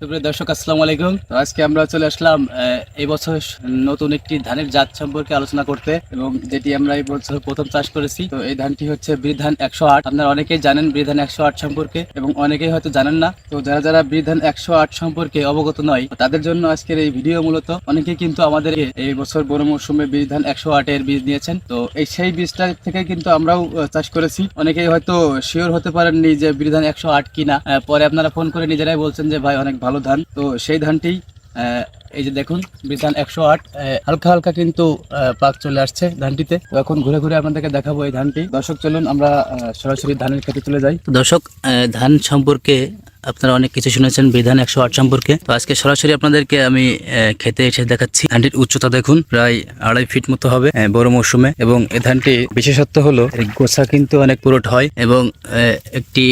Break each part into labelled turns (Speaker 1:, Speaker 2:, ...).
Speaker 1: সুপ্রিয় দর্শক, আসসালামু আলাইকুম। আজকে আমরা চলে আসলাম এই বছর নতুন একটি ধানের জাত সম্পর্কে আলোচনা করতে এবং যেটি আমরা এই বছর প্রথম চাষ করেছি। তো এই ধানটি হচ্ছে বৃধান একশো আট। আপনারা অনেকেই জানেন বৃধান একশো আট সম্পর্কে এবং অনেকেই হয়তো জানেন না। তো যারা যারা বৃধান একশো আট সম্পর্কে অবগত নয়, তাদের জন্য আজকের এই ভিডিও মূলত। অনেকেই কিন্তু আমাদের এই বছর বড় মৌসুমে বৃধান একশো আটের বীজ নিয়েছেন। তো এই সেই বীজটা থেকে কিন্তু আমরাও চাষ করেছি। অনেকেই হয়তো শিওর হতে পারেননি যে বৃধান একশো আট কিনা। পরে আপনারা ফোন করে নিজেরাই বলছেন যে, ভাই, অনেক ভালো ধান। তো সেই ধানটি এই যে দেখুন, বিধান একশো আট হালকা হালকা কিন্তু পাক চলে আসছে ধানটিতে। তো এখন ঘুরে ঘুরে আপনাদেরকে দেখাবো এই ধানটি। দর্শক, চলুন আমরা সরাসরি ধানের খেতে চলে যাই। দর্শক ধান সম্পর্কে আপনারা অনেক কিছু শুনেছেন বিধান একশো আট সম্পর্কে। তো আজকে সরাসরি আপনাদেরকে আমি খেতে এসে দেখাচ্ছি। ধানটির উচ্চতা দেখুন প্রায় আড়াই ফিট মতো হবে বড় মৌসুমে। এবং এ ধানটি বিশেষত্ব হলো গোছা কিন্তু অনেক পুরোট হয় এবং একটি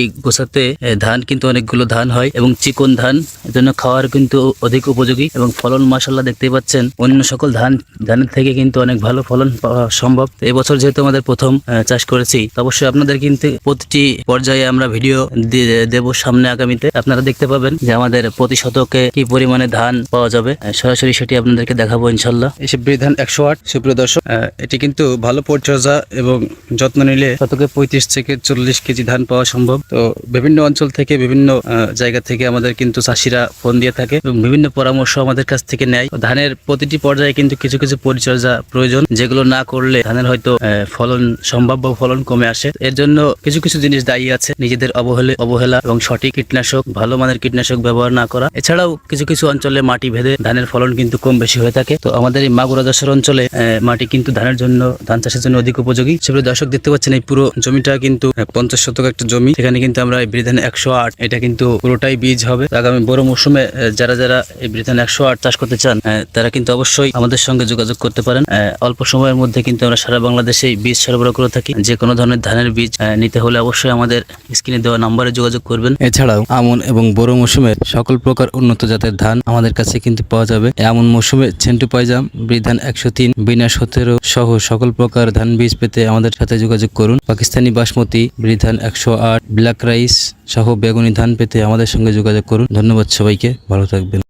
Speaker 1: আহ, ধান কিন্তু অনেকগুলো ধান হয় এবং চিকন ধান। জন্য খাওয়ার কিন্তু অধিক উপযোগী এবং ফলন মাসাল্লাহ দেখতেই পাচ্ছেন। অন্য সকল ধান ধানের থেকে কিন্তু অনেক ভালো ফলন পাওয়া সম্ভব। এবছর যেহেতু আমাদের প্রথম চাষ করেছি অবশ্যই আপনাদের কিন্তু প্রতিটি পর্যায়ে আমরা ভিডিও দেব। সামনে আগামীতে আপনারা দেখতে পাবেন যে আমাদের প্রতি শতকে কি পরিমাণে ধান পাওয়া যাবে। সরাসরি সেটি আপনাদেরকে দেখাবো ইনশাল্লাহ এসে বৃধান একশো আট, সুপ্রিয় দর্শক এটি কিন্তু ভালো পরিচর্যা এবং যত্ন নিলে শতকে পঁয়ত্রিশ থেকে চল্লিশ কেজি ধান পাওয়া সম্ভব। তো বিভিন্ন অঞ্চল থেকে, বিভিন্ন জায়গা থেকে আমাদের কিন্তু চাষিরা ফোন দিয়ে থাকে এবং বিভিন্ন পরামর্শ আমাদের কাছ থেকে নেয়। ধানের প্রতিটি পর্যায়ে কিন্তু কিছু কিছু পরিচর্যা প্রয়োজন। যেগুলো না করলে ধানের হয়তো ফলন, সম্ভাব্য ফলন কমে আসে। এর জন্য কিছু কিছু জিনিস দায়ী আছে। নিজেদের অবহেলে, অবহেলা এবং সঠিক কীটনাশক ভালো মানের কীটনাশক ব্যবহার না করা। এছাড়াও কিছু কিছু অঞ্চলে মাটি ভেদে ধানের ফলন কিন্তু কম বেশি হয়ে থাকে। তো আমাদের এই মাগুরা দশের অঞ্চলে মাটি কিন্তু ধানের জন্য, ধান চাষের জন্য অধিক উপযোগী। সেগুলো দর্শক দেখতে পাচ্ছেন এই পুরো জমিটা কিন্তু পঞ্চাশ শতক একটা জমি। সেখানে কিন্তু আমরা এই বৃধান একশো আট, এটা কিন্তু পুরোটাই বীজ হবে। আগামী বড় মৌসুমে যারা যারা এই বৃধান একশো আট চাষ করতে চান তারা কিন্তু অবশ্যই আমাদের সঙ্গে যোগাযোগ করতে পারেন। অল্প সময়ের মধ্যে কিন্তু আমরা সারা বাংলাদেশে বীজ সরবরাহ করে থাকি। যে কোনো ধরনের ধানের বীজ নিতে হলে অবশ্যই আমাদের স্ক্রিনে দেওয়া নাম্বারে যোগাযোগ করবেন।
Speaker 2: এছাড়াও আমন এবং বড় মৌসুমের সকল প্রকার উন্নত জাতের ধান আমাদের কাছে কিন্তু পাওয়া যাবে। এমন মৌসুমে ছেন্টু পাইজাম বৃধান একশো তিন, বিনা সতেরো সহ সকল প্রকার ধান বীজ পেতে আমাদের সাথে যোগাযোগ করুন। পাকিস্তানি বাসমতি, বিধান একশো আট, ব্ল্যাক রাইস সহ বেগুনি ধান পেতে আমাদের সঙ্গে যোগাযোগ করুন। ধন্যবাদ সবাইকে, ভালো থাকবেন।